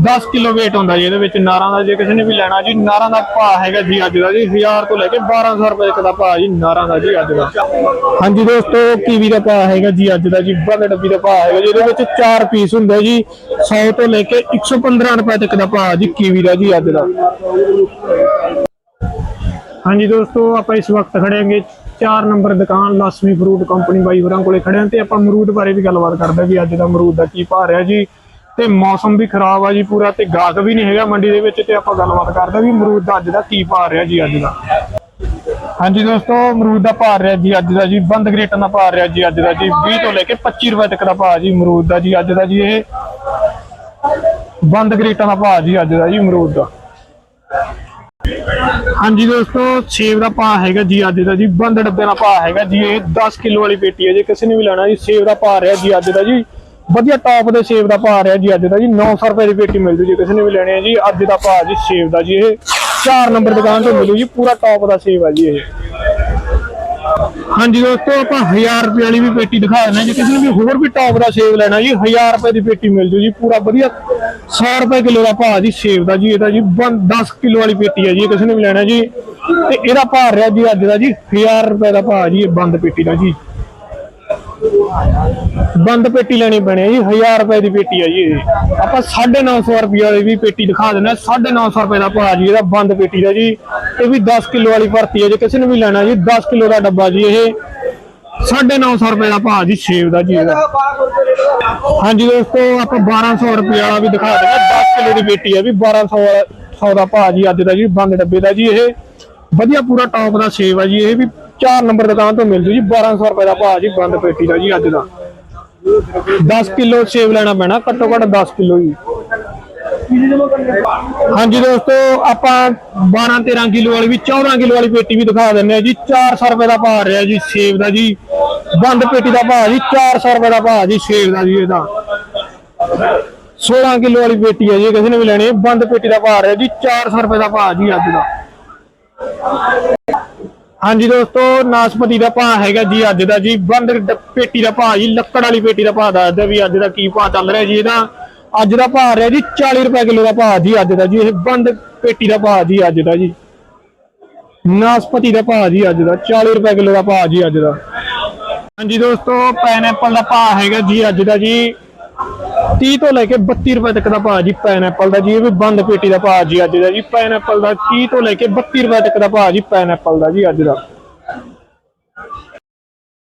10 ਕਿਲੋ weight ਹੁੰਦਾ ਜੀ ਇਹਦੇ ਵਿੱਚ ਨਾਰਾਂ ਦਾ, ਜੇ ਕਿਸੇ ਨੇ ਵੀ ਲੈਣਾ ਜੀ, ਨਾਰਾਂ ਦਾ ਭਾਅ ਹੈਗਾ ਜੀ ਅੱਜ ਦਾ ਜੀ 1000 ਤੋਂ ਲੈ ਕੇ 1200 ਰੁਪਏ ਤੱਕ ਦਾ ਭਾਅ ਜੀ ਨਾਰਾਂ ਦਾ ਜੀ ਅੱਜ ਦਾ। ਹਾਂਜੀ ਦੋਸਤੋ ਕੀਵੀ ਦਾ ਭਾਅ ਹੈਗਾ ਜੀ ਅੱਜ ਦਾ ਜੀ, ਬੰਦ ਡੱਬੀ ਦਾ ਭਾਅ ਹੈਗਾ ਜੀ, ਇਹਦੇ ਵਿੱਚ 4 ਪੀਸ ਹੁੰਦਾ ਜੀ 100 ਤੋਂ ਲੈ ਕੇ 115 ਰੁਪਏ ਤੱਕ ਦਾ ਭਾਅ ਜੀ ਕੀਵੀ ਦਾ ਜੀ ਅੱਜ ਦਾ। ਹਾਂਜੀ ਦੋਸਤੋ, ਆਪਾਂ ਇਸ ਵਕਤ ਖੜੇ ਹਾਂਗੇ 4 ਨੰਬਰ ਦੁਕਾਨ ਲక్ష్ਮੀ ਫਰੂਟ ਕੰਪਨੀ ਬਾਈ ਹੋਰਾਂ ਕੋਲੇ ਖੜੇ ਹਾਂ ਤੇ ਆਪਾਂ ਅਮਰੂਦ ਬਾਰੇ ਵੀ ਗੱਲਬਾਤ ਕਰਦੇ ਹਾਂ ਵੀ ਅੱਜ ਦਾ ਅਮਰੂਦ ਦਾ ਕੀ ਭਾਅ ਰਿਹਾ ਜੀ। ਤੇ ਮੌਸਮ ਵੀ ਖਰਾਬ ਆ ਜੀ ਪੂਰਾ ਤੇ ਗਾਹਕ ਵੀ ਨਹੀਂ ਹੈਗਾ ਮੰਡੀ ਦੇ ਵਿੱਚ ਤੇ ਆਪਾਂ ਗੱਲਬਾਤ ਕਰਦੇ ਵੀ ਅਮਰੂਦ ਦਾ ਅੱਜ ਦਾ ਕੀ ਭਾਅ ਰਿਹਾ ਜੀ ਅੱਜ ਦਾ। ਹਾਂਜੀ ਦੋਸਤੋ, ਅਮਰੂਦ ਦਾ ਭਾਅ ਰਿਹਾ ਜੀ ਅੱਜ ਦਾ ਜੀ, ਬੰਦ ਗ੍ਰੇਟਾਂ ਦਾ ਭਾਅ ਰਿਹਾ ਜੀ ਅੱਜ ਦਾ ਜੀ 20 ਤੋਂ ਲੈ ਕੇ 25 ਰੁਪਏ ਤੱਕ ਦਾ ਭਾਅ ਜੀ ਅਮਰੂਦ ਦਾ ਜੀ ਅੱਜ ਦਾ ਜੀ ਇਹ। ਬੰਦ ਗ੍ਰੇਟਾਂ ਦਾ ਭਾਅ ਜੀ ਅੱਜ ਦਾ ਜੀ ਅਮਰੂਦ ਦਾ। ਹਾਂਜੀ ਦੋਸਤੋ, ਸੇਬ ਦਾ ਭਾਅ ਹੈਗਾ ਜੀ ਅੱਜ ਦਾ ਜੀ, ਬੰਦ ਡੱਬੇ ਦਾ ਭਾਅ ਹੈਗਾ ਜੀ, ਇਹ 10 ਕਿਲੋ ਵਾਲੀ ਪੇਟੀ ਹੈ ਜੇ, ਕਿਸੇ ਨੇ ਵੀ ਲੈਣਾ ਜੀ, ਸੇਬ ਦਾ ਭਾਅ ਰਿਹਾ ਜੀ ਅੱਜ ਦਾ ਜੀ। ਵਧੀਆ ਟੌਪ ਦੇ ਸੇਬ ਦਾ ਭਾਅ ਰਿਹਾ ਜੀ ਅੱਜ ਦਾ ਜੀ 900 ਰੁਪਏ ਦੀ ਪੇਟੀ ਮਿਲ ਜੂ ਜੇ ਕਿਸੇ ਨੇ ਵੀ ਲੈਣੇ ਆ ਜੀ, ਅੱਜ ਦਾ ਭਾਅ ਜੀ ਸੇਬ ਦਾ ਜੀ ਇਹ। 4 ਨੰਬਰ ਦੁਕਾਨ ਤੋਂ ਮਿਲੂ ਜੀ, ਪੂਰਾ ਟੌਪ ਦਾ ਸੇਬ ਆ ਜੀ ਇਹ। ਹਾਂਜੀ ਦੋਸਤੋ ਆਪਾਂ 1000 ਰੁਪਏ ਵਾਲੀ ਵੀ ਪੇਟੀ ਦਿਖਾ ਦਿੰਦੇ ਹਾਂ ਜੇ। ਕਿਸੇ ਨੂੰ ਵੀ ਹੋਰ ਵੀ ਟੌਪ ਦਾ ਸੇਬ ਲੈਣਾ ਜੀ 1000 ਰੁਪਏ ਦੀ ਪੇਟੀ ਮਿਲ ਜੂ ਜੀ, ਪੂਰਾ ਵਧੀਆ। 100 ਰੁਪਏ ਕਿਲੋ ਦਾ ਭਾਅ ਜੀ ਸੇਬ ਦਾ ਜੀ ਇਹਦਾ ਜੀ 10 ਕਿਲੋ ਵਾਲੀ ਪੇਟੀ ਹੈ ਜੀ ਕਿਸੇ ਨੇ ਵੀ ਲੈਣਾ ਜੀ। ਤੇ ਇਹਦਾ ਭਾਅ ਰਿਹਾ ਜੀ ਅੱਜ ਦਾ ਜੀ 1000 ਰੁਪਏ ਦਾ ਭਾਅ ਜੀ, ਇਹ ਬੰਦ ਪੇਟੀ ਦਾ ਜੀ। ਬੰਦ ਪੇਟੀ ਲੈਣੀ ਪੈਣੀ ਹੈ ਜੀ 1000 ਰੁਪਏ ਦੀ ਪੇਟੀ ਹੈ ਜੀ ਇਹ। ਆਪਾਂ 950 ਰੁਪਏ ਵਾਲੀ ਵੀ ਪੇਟੀ ਦਿਖਾ ਦਿੰਦੇ ਹਾਂ। 950 ਰੁਪਏ ਦਾ ਭਾਅ ਜੀ, ਇਹਦਾ ਬੰਦ ਪੇਟੀ ਦਾ ਜੀ। ਇਹ ਵੀ 10 ਕਿਲੋ ਵਾਲੀ ਭਰਤੀ ਹੈ ਜੇ, ਕਿਸੇ ਨੇ ਵੀ ਲੈਣਾ ਜੀ 10 ਕਿਲੋ ਦਾ ਡੱਬਾ ਜੀ ਇਹ। 950 ਰੁਪਏ ਦਾ ਭਾਅ ਜੀ, ਸੇਬ ਦਾ ਜੀ ਇਹਦਾ। ਹਾਂਜੀ ਦੋਸਤੋ, ਆਪਾਂ 1200 ਰੁਪਏ ਵਾਲਾ ਵੀ ਦਿਖਾ ਦਿੰਦੇ ਹਾਂ। 10 ਕਿਲੋ ਦੀ ਪੇਟੀ ਹੈ ਵੀ 1200 100 ਦਾ ਭਾਅ ਜੀ ਅੱਜ ਦਾ ਜੀ, ਬੰਦ ਡੱਬੇ ਦਾ ਜੀ ਇਹ। ਵਧੀਆ ਪੂਰਾ ਟੌਪ ਦਾ ਸੇਬ ਆ ਜੀ, ਇਹ ਵੀ 4 ਨੰਬਰ ਦੁਕਾਨ ਤੋਂ ਮਿਲ ਜੂ ਜੀ 1200 ਰੁਪਏ ਦਾ ਭਾਅ ਜੀ, ਬੰਦ ਪੇਟੀ ਦਾ ਜੀ ਅੱਜ ਦਾ। 10 ਕਿਲੋ ਸੇਬ ਲੈਣਾ ਪੈਣਾ, ਘੱਟੋ ਘੱਟ 10 ਕਿਲੋ ਜੀ। ਹਾਂਜੀ ਦੋਸਤੋ, ਆਪਾਂ 12 13 ਕਿਲੋ ਵਾਲੀ ਵੀ 14 ਕਿਲੋ ਵਾਲੀ ਪੇਟੀ ਵੀ ਦਿਖਾ ਦਿੰਦੇ ਆ ਜੀ। 400 ਰੁਪਏ ਦਾ ਭਾਅ ਰਿਹਾ ਜੀ, ਸੇਬ ਦਾ ਜੀ। ਬੰਦ ਪੇਟੀ ਦਾ ਭਾਅ ਜੀ 400 ਰੁਪਏ ਦਾ ਭਾਅ ਜੀ, ਸੇਬ ਦਾ ਜੀ ਇਹਦਾ। 16 ਕਿਲੋ ਵਾਲੀ ਪੇਟੀ ਹੈ ਜੀ, ਕਿਸੇ ਨੇ ਵੀ ਲੈਣੀ ਬੰਦ ਪੇਟੀ ਦਾ ਭਾਅ ਰਿਹਾ ਜੀ 400 ਰੁਪਏ ਦਾ ਭਾਅ ਜੀ ਅੱਜ ਦਾ। ਹਾਂਜੀ ਦੋਸਤੋ, ਨਾਸਪਤੀ ਦਾ ਭਾਅ ਹੈਗਾ ਜੀ ਅੱਜ ਦਾ ਜੀ। ਬੰਦ ਡ- ਪੇਟੀ ਦਾ ਭਾਅ ਜੀ, ਲੱਕੜ ਵਾਲੀ ਪੇਟੀ ਦਾ ਭਾਅ ਦੱਸਦਾ ਵੀ ਅੱਜ ਦਾ ਕੀ ਭਾਅ ਚੱਲ ਰਿਹਾ ਜੀ ਇਹਦਾ। ਅੱਜ ਦਾ ਭਾਅ ਰਿਹਾ ਜੀ 40 ਰੁਪਏ ਕਿਲੋ ਦਾ ਭਾਅ ਜੀ ਅੱਜ ਦਾ ਜੀ, ਇਹ ਬੰਦ ਪੇਟੀ ਦਾ ਭਾਅ ਜੀ ਅੱਜ ਦਾ ਜੀ। ਨਾਸਪਤੀ ਦਾ ਭਾਅ ਜੀ ਅੱਜ ਦਾ 40 ਰੁਪਏ ਕਿਲੋ ਦਾ ਭਾਅ ਜੀ ਅੱਜ ਦਾ। ਹਾਂਜੀ ਦੋਸਤੋ ਪਾਈਨਐਪਲ ਦਾ ਭਾਅ ਹੈਗਾ ਜੀ ਅੱਜ ਦਾ ਜੀ। 30 ਤੋਂ ਲੈ ਕੇ 32 ਰੁਪਏ ਤੱਕ ਦਾ ਭਾਅ ਜੀ ਪਾਈਨਐਪਲ ਦਾ ਜੀ, ਇਹ ਵੀ ਬੰਦ ਪੇਟੀ ਦਾ ਭਾਅ ਜੀ ਅੱਜ ਦਾ ਜੀ ਪਾਈਨਐਪਲ ਦਾ 30 ਤੋਂ ਲੈ ਕੇ 32 ਰੁਪਏ ਤੱਕ ਦਾ ਭਾਅ ਜੀ ਪਾਈਨਐਪਲ ਦਾ ਜੀ ਅੱਜ ਦਾ।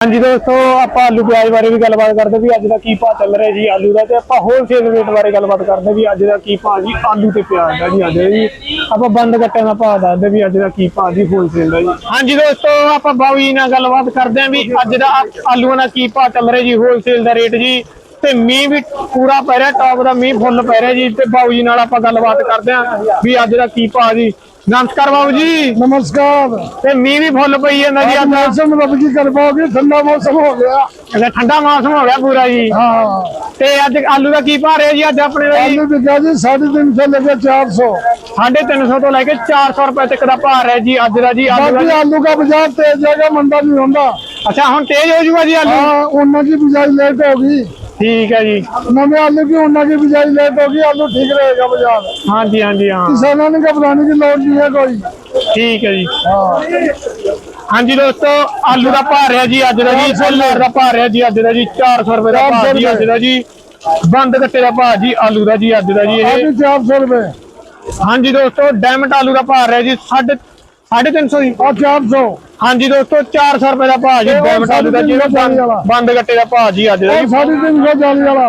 ਹਾਂਜੀ ਦੋਸਤੋ, ਆਪਾਂ ਆਲੂ ਪਿਆਜ਼ ਬਾਰੇ ਵੀ ਗੱਲਬਾਤ ਕਰਦੇ ਵੀ ਅੱਜ ਦਾ ਕੀ ਭਾਅ ਚੱਲ ਰਿਹਾ ਜੀ ਆਲੂ ਦਾ, ਤੇ ਆਪਾਂ ਹੋਲਸੇਲ ਰੇਟ ਬਾਰੇ ਗੱਲਬਾਤ ਕਰਦੇ ਵੀ ਅੱਜ ਦਾ ਕੀ ਭਾਅ ਜੀ, ਆਲੂ ਤੇ ਪਿਆਜ਼ ਦਾ ਜੀ ਅੱਜ ਜੀ। ਆਪਾਂ ਬੰਦ ਗੱਟਿਆਂ ਦਾ ਭਾਅ ਦੱਸਦੇ ਵੀ ਅੱਜ ਦਾ ਕੀ ਭਾਅ ਜੀ ਹੋਲਸੇਲ ਦਾ ਜੀ। ਹਾਂਜੀ ਦੋਸਤੋ, ਆਪਾਂ ਬਾਊ ਜੀ ਨਾਲ ਗੱਲਬਾਤ ਕਰਦੇ ਆਂ ਵੀ ਅੱਜ ਦਾ ਆਲੂਆਂ ਦਾ ਕੀ ਭਾਅ ਚੱਲ ਰਿਹਾ ਜੀ ਹੋਲਸੇਲ ਦਾ ਰੇਟ ਜੀ। ਤੇ ਮੀਂਹ ਵੀ ਪੂਰਾ ਪੈ ਰਿਹਾ ਟੌਪ ਦਾ ਮੀਂਹ ਫੁੱਲ ਪੈ ਰਿਹਾ ਜੀ। ਤੇ ਬਾਬੂ ਜੀ ਨਾਲ ਆਪਾਂ ਗੱਲਬਾਤ ਕਰਦੇ ਆਂ ਵੀ ਅੱਜ ਦਾ ਕੀ ਭਾਅ ਜੀ। ਨਮਸਕਾਰ ਬਾਬੂ ਜੀ। ਨਮਸਕਾਰ। ਤੇ ਮੀਂਹ ਵੀ ਫੁੱਲ ਪਈ ਜਾਂਦਾ ਜੀ ਅੱਜ ਮੌਸਮ ਰੱਬ ਕੀ ਕਿਰਪਾ ਹੋ ਗਈ ਠੰਡਾ ਮੌਸਮ ਹੋ ਗਿਆ। ਅੱਛਾ ਠੰਡਾ ਮੌਸਮ ਹੋ ਗਿਆ ਪੂਰਾ ਜੀ। ਹਾਂ। ਤੇ ਅੱਜ ਆਲੂ ਦਾ ਕੀ ਭਾਅ ਰਿਹਾ ਜੀ ਅੱਜ ਆਪਣੇ ਦਾ ਜੀ? ਆਲੂ ਵਿਕਿਆ ਜੀ 350 ਤੋਂ ਲੈ ਕੇ 400 350 ਤੋਂ ਲੈ ਕੇ 400 ਰੁਪਏ ਤੱਕ ਦਾ ਭਾਅ ਰਿਹਾ ਜੀ ਅੱਜ ਦਾ ਜੀ ਆਲੂ ਦਾ ਆਲੂ ਦਾ ਬਾਜ਼ਾਰ ਤੇਜ਼ ਹੈਗਾ ਮੰਦਾ ਨਹੀਂ ਹੁੰਦਾ। ਅੱਛਾ ਹੁਣ ਤੇਜ਼ ਹੋ ਜੂਗਾ ਜੀ ਆਲੂ? ਹਾਂ ਉਹਨਾਂ ਦੀ ਬਜਾਈ ਲੇਟ ਹੋ ਗਈ। ਠੀਕ ਹੈ ਜੀ नवे आलू की उन्ना की बिजाई लेट होगी आलू ठीक रहेगा बाजार ਹਾਂਜੀ ਹਾਂਜੀ ਹਾਂ किसानों ने घबराने की लोड़ नहीं है कोई ਠੀਕ ਹੈ ਜੀ हाँ ਹਾਂਜੀ ਦੋਸਤੋ ਆਲੂ ਦਾ ਭਾਅ ਰਿਹਾ ਜੀ ਅੱਜ ਦਾ ਜੀ ਸੋਲਰ ਦਾ ਭਾਅ ਰਿਹਾ ਜੀ ਅੱਜ ਦਾ ਜੀ 400 ਰੁਪਏ ਦਾ ਭਾਅ ਜੀ ਅੱਜ ਦਾ ਜੀ ਬੰਦ ਗੱਟੇ ਦਾ ਭਾਅ ਜੀ ਆਲੂ ਦਾ ਜੀ ਅੱਜ ਦਾ ਜੀ ਇਹ अभी चार सौ रुपए ਹਾਂਜੀ ਦੋਸਤੋ ਡਾਇਮੰਡ ਆਲੂ ਦਾ ਭਾਅ ਰਿਹਾ ਜੀ 350 ਦੀ और चार सौ ਹਾਂਜੀ ਦੋਸਤੋ 400 ਰੁਪਏ ਦਾ ਭਾਅ ਜੀ ਡੈਮਟਾ ਦਾ ਜਿਹੜਾ ਬੰਦ ਗੱਟੇ ਦਾ ਭਾਅ ਜੀ ਅੱਜ ਦਾ ਜੀ 350 ਜਾਲੀ ਵਾਲਾ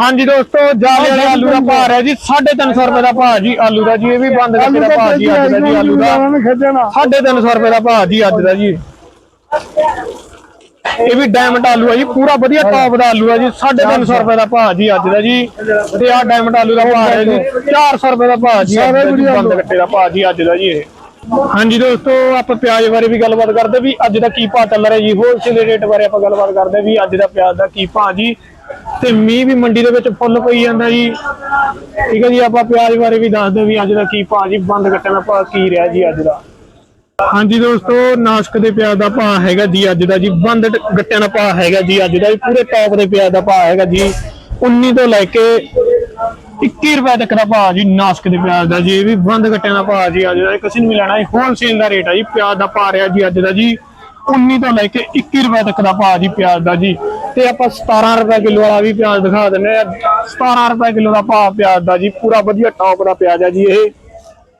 ਹਾਂਜੀ ਦੋਸਤੋ ਜਾਲੀ ਵਾਲੇ ਆਲੂ ਦਾ ਭਾਅ ਹੈ ਜੀ 350 ਰੁਪਏ ਦਾ ਭਾਅ ਜੀ ਆਲੂ ਦਾ ਜੀ ਇਹ ਵੀ ਬੰਦ ਗੱਟੇ ਦਾ ਭਾਅ ਜੀ ਅੱਜ ਦਾ ਜੀ ਆਲੂ ਦਾ 350 ਰੁਪਏ ਦਾ ਭਾਅ ਜੀ ਅੱਜ ਦਾ ਜੀ ਇਹ ਵੀ ਡਾਇਮੰਡ ਆਲੂ ਹੈ ਜੀ ਪੂਰਾ ਵਧੀਆ ਟਾਪ ਦਾ ਆਲੂ ਹੈ ਜੀ 350 ਰੁਪਏ ਦਾ ਭਾਅ ਜੀ ਅੱਜ ਦਾ ਜੀ ਤੇ ਆ ਡਾਇਮੰਡ ਆਲੂ ਦਾ ਭਾਅ ਹੈ ਜੀ 400 ਰੁਪਏ ਦਾ ਭਾਅ ਜੀ ਬੰਦ ਗੱਟੇ ਦਾ ਭਾਅ ਜੀ ਅੱਜ ਦਾ ਜੀ ਇਹ ਹਾਂਜੀ ਦੋਸਤੋ, ਆਪਾਂ ਪਿਆਜ਼ ਬਾਰੇ ਵੀ ਗੱਲਬਾਤ ਕਰਦੇ ਵੀ ਅੱਜ ਦਾ ਕੀ ਭਾਅ ਚੱਲ ਰਿਹਾ ਜੀ? ਹੋਲਸੇਲ ਰੇਟ ਬਾਰੇ ਆਪਾਂ ਗੱਲਬਾਤ ਕਰਦੇ ਵੀ ਅੱਜ ਦਾ ਪਿਆਜ਼ ਦਾ ਕੀ ਭਾਅ ਜੀ? ਤੇ ਮੀਂਹ ਵੀ ਮੰਡੀ ਦੇ ਵਿੱਚ ਫੁੱਲ ਪਈ ਜਾਂਦਾ ਜੀ। ਠੀਕ ਹੈ ਜੀ, ਆਪਾਂ ਪਿਆਜ਼ ਬਾਰੇ ਵੀ ਦੱਸਦੇ ਵੀ ਅੱਜ ਦਾ ਕੀ ਭਾਅ ਜੀ? ਬੰਦ ਕੱਟਣ ਦਾ ਭਾਅ ਕੀ ਰਿਹਾ ਜੀ ਅੱਜ ਦਾ? ਹਾਂਜੀ ਦੋਸਤੋ, ਨਾਸ਼ਕ ਦੇ ਪਿਆਜ਼ ਦਾ ਭਾਅ ਹੈਗਾ ਜੀ ਅੱਜ ਦਾ ਜੀ। ਬੰਦ ਗੱਟਿਆਂ ਦਾ ਭਾਅ ਹੈਗਾ ਜੀ ਅੱਜ ਦਾ। ਜੀ ਪੂਰੇ ਟੌਪ ਦੇ ਪਿਆਜ਼ ਦਾ ਭਾਅ ਹੈਗਾ ਜੀ। 19 ਤੋਂ ਲੈ ਕੇ 21 ਰੁਪਏ ਤੱਕ ਦਾ ਭਾਅ ਜੀ, ਨਾਸ਼ਕ ਦੇ ਪਿਆਜ਼ ਦਾ ਜੀ, ਇਹ ਵੀ ਬੰਦ ਗੱਟਿਆਂ ਦਾ ਭਾਅ ਜੀ ਅੱਜ ਦਾ ਕਿਸੇ ਨੂੰ ਵੀ ਲੈਣਾ ਹੈ ਹੋਲਸੇਲ ਦਾ ਰੇਟ ਹੈ ਜੀ, ਪਿਆਜ਼ ਦਾ ਭਾਅ ਰਿਹਾ ਜੀ ਅੱਜ ਦਾ ਜੀ। 19 ਤੋਂ ਲੈ ਕੇ 21 ਰੁਪਏ ਤੱਕ ਦਾ ਭਾਅ ਜੀ ਪਿਆਜ਼ ਦਾ ਜੀ। ਤੇ ਆਪਾਂ 17 ਰੁਪਏ ਕਿਲੋ ਵਾਲਾ ਵੀ ਪਿਆਜ਼ ਦਿਖਾ ਦਿੰਨੇ ਆ 17 ਰੁਪਏ ਕਿਲੋ ਦਾ ਭਾਅ ਪਿਆਜ਼ ਦਾ ਜੀ, ਪੂਰਾ ਵਧੀਆ ਟੌਪ ਦਾ ਪਿਆਜ਼ ਆ ਜੀ ਇਹ।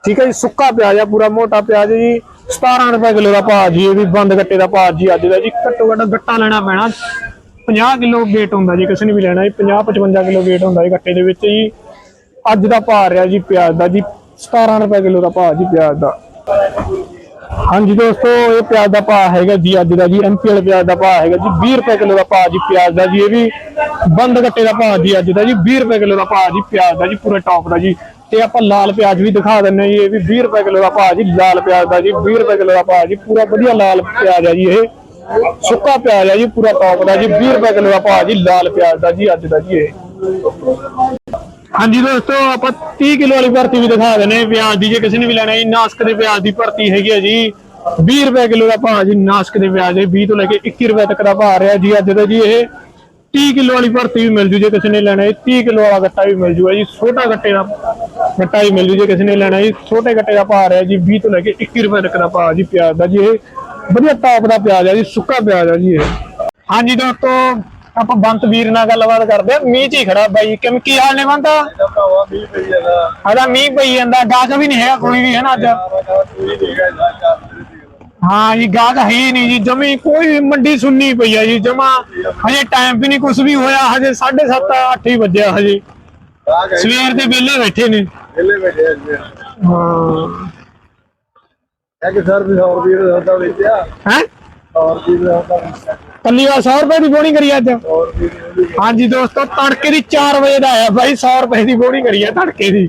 ਠੀਕ ਹੈ ਜੀ, ਸੁੱਕਾ ਪਿਆਜ਼ ਆ, ਪੂਰਾ ਮੋਟਾ ਪਿਆਜ਼ ਜੀ। 17 ਰੁਪਏ ਕਿਲੋ ਦਾ ਭਾਅ ਜੀ, ਇਹ ਵੀ ਬੰਦ ਗੱਟੇ ਦਾ ਭਾਅ ਜੀ ਅੱਜ ਦਾ ਜੀ। ਘੱਟੋ ਘੱਟ ਗੱਟਾ ਲੈਣਾ ਪੈਣਾ। 50 ਕਿਲੋ weight ਹੁੰਦਾ ਜੀ, ਕਿਸੇ ਨੇ ਵੀ ਲੈਣਾ ਜੀ 50 55 ਕਿਲੋ weight ਹੁੰਦਾ ਜੀ ਗੱਟੇ ਦੇ ਵਿੱਚ ਜੀ। ਅੱਜ ਦਾ ਭਾਅ ਰਿਹਾ ਜੀ ਪਿਆਜ਼ ਦਾ ਜੀ 17 ਰੁਪਏ ਕਿਲੋ ਦਾ ਭਾਅ ਜੀ ਪਿਆਜ਼ ਦਾ ਹਾਂਜੀ ਦੋਸਤੋ ਇਹ ਪਿਆਜ਼ ਦਾ ਭਾਅ ਹੈਗਾ ਜੀ ਅੱਜ ਦਾ ਜੀ ਐਮਪੀ ਵਾਲੇ ਪਿਆਜ਼ ਦਾ ਭਾਅ ਹੈਗਾ ਜੀ 20 ਰੁਪਏ ਕਿਲੋ ਦਾ ਭਾਅ ਜੀ ਪਿਆਜ਼ ਦਾ ਜੀ ਇਹ ਵੀ ਬੰਦ ਗੱਟੇ ਦਾ ਭਾਅ ਜੀ ਅੱਜ ਦਾ ਜੀ 20 ਰੁਪਏ ਕਿਲੋ ਦਾ ਭਾਅ ਜੀ ਪਿਆਜ਼ ਦਾ ਜੀ ਪੂਰੇ ਟੌਪ ਦਾ ਜੀ ਤੇ ਆਪਾਂ ਲਾਲ ਪਿਆਜ਼ ਵੀ ਦਿਖਾ ਦਿੰਨੇ ਹਾਂ ਜੀ ਇਹ ਵੀ 20 ਰੁਪਏ ਕਿਲੋ ਦਾ ਭਾਅ ਜੀ ਲਾਲ ਪਿਆਜ਼ ਦਾ ਜੀ 20 ਰੁਪਏ ਕਿਲੋ ਦਾ ਭਾਅ ਜੀ ਪੂਰਾ ਵਧੀਆ ਲਾਲ ਪਿਆਜ਼ ਹੈ ਜੀ ਇਹ ਸੁੱਕਾ ਪਿਆਜ਼ ਹੈ ਜੀ ਪੂਰਾ ਟੌਪ ਦਾ ਜੀ 20 ਰੁਪਏ ਕਿਲੋ ਦਾ ਭਾਅ ਜੀ ਲਾਲ ਪਿਆਜ਼ ਦਾ ਜੀ ਅੱਜ ਦਾ ਜੀ ਇਹ ਹਾਂਜੀ ਦੋਸਤੋ, ਆਪਾਂ 30 ਕਿਲੋ ਵਾਲੀ ਭਰਤੀ ਵੀ ਦਿਖਾ ਦਿੰਨੇ ਪਿਆਜ਼ ਦੀ ਜੇ ਕਿਸੇ ਨੇ ਵੀ ਲੈਣਾ ਹੈ ਨਾਸਕ ਦੇ ਪਿਆਜ਼ ਦੀ ਭਰਤੀ ਹੈਗੀ ਹੈ ਜੀ। 20 ਰੁਪਏ ਕਿਲੋ ਦਾ ਭਾਅ ਜੀ, ਨਾਸਕ ਦੇ ਪਿਆਜ਼ ਦੇ 20 ਤੋਂ ਲੈ ਕੇ 21 ਰੁਪਏ ਤੱਕ ਦਾ ਭਾਅ ਰਿਹਾ ਜੀ। ਅੱਜ ਦਾ ਜੀ ਇਹ 30 ਕਿਲੋ ਵਾਲੀ ਭਰਤੀ ਵੀ ਮਿਲ ਜੂ ਜੇ ਕਿਸੇ ਨੇ ਲੈਣਾ ਹੈ। 30 ਕਿਲੋ ਵਾਲਾ ਗੱਟਾ ਵੀ ਮਿਲ ਜੂਗਾ ਜੀ। ਛੋਟਾ ਗੱਟੇ ਦਾ ਗੱਟਾ ਵੀ ਮਿਲ ਜੂ ਜੇ ਕਿਸੇ ਨੇ ਲੈਣਾ ਹੈ ਛੋਟੇ ਗੱਟੇ ਦਾ ਭਾਅ ਰਿਹਾ ਜੀ। 20 ਤੋਂ ਲੈ ਕੇ 21 ਰੁਪਏ ਤੱਕ ਦਾ ਭਾਅ ਜੀ ਪਿਆਜ਼ ਦਾ ਜੀ। ਇਹ ਵਧੀਆ ਟਾਪ ਦਾ ਪਿਆਜ਼ ਆ ਜੀ, ਸੁੱਕਾ ਪਿਆਜ਼ ਹੈ ਜੀ ਇਹ। ਹਾਂਜੀ ਦੋਸਤੋ ਆਪਾਂ ਬੰਤ ਵੀਰ ਨਾਲ ਗੱਲਬਾਤ ਕਰਦੇ ਆ ਮੀਂਹ ਚ ਹੀ ਖੜਾ ਬਾਈ ਕਿਵੇਂ ਕੀ ਹਾਲ ਨੇ ਬੰਤ? ਆਦਾ ਮੀਂਹ ਪਈ ਜਾਂਦਾ। ਗਾਹਕ ਵੀ ਨਹੀਂ ਹੈਗਾ ਕੋਈ ਵੀ ਹੈ ਨਾ ਅੱਜ? ਹਾਂ ਜੀ ਗਾਹਕ ਹੈ ਹੀ ਨਹੀਂ ਜੀ ਜਮੀ ਕੋਈ ਮੰਡੀ ਸੁੰਨੀ ਪਈ ਆ ਜੀ ਜਮਾ ਹਜੇ ਟਾਈਮ ਵੀ ਨਹੀਂ ਕੁਝ ਵੀ ਹੋਇਆ ਹਜੇ 7:30 8 ਹੀ ਵੱਜਿਆ ਹਜੇ। ਸਵੇਰ ਦੇ ਵਿਹਲੇ ਬੈਠੇ ਨੇ। ਵੇਲੇ ਬੈਠੇ ਹਾਂ ਹੈ। ਕਿ ਸਰ ਵੀ 100 ਰੁਪਏ ਦਾ ਵੇਚਿਆ। ਹੈ? 100 ਰੁਪਏ ਦਾ ਵੇਚਿਆ। ਕੱਲੀ ਵਾਰ 100 ਰੁਪਏ ਦੀ ਬੋਣੀ ਕਰੀ ਅੱਜ। 100 ਰੁਪਏ ਦੀ ਉਹਦੀ ਹਾਂਜੀ ਦੋਸਤੋ ਤੜਕੇ ਦੀ 4 ਵਜੇ ਦਾ ਆਇਆ ਬਾਈ 100 ਰੁਪਏ ਦੀ ਬੋਣੀ ਕਰੀ ਆ ਤੜਕੇ ਦੀ।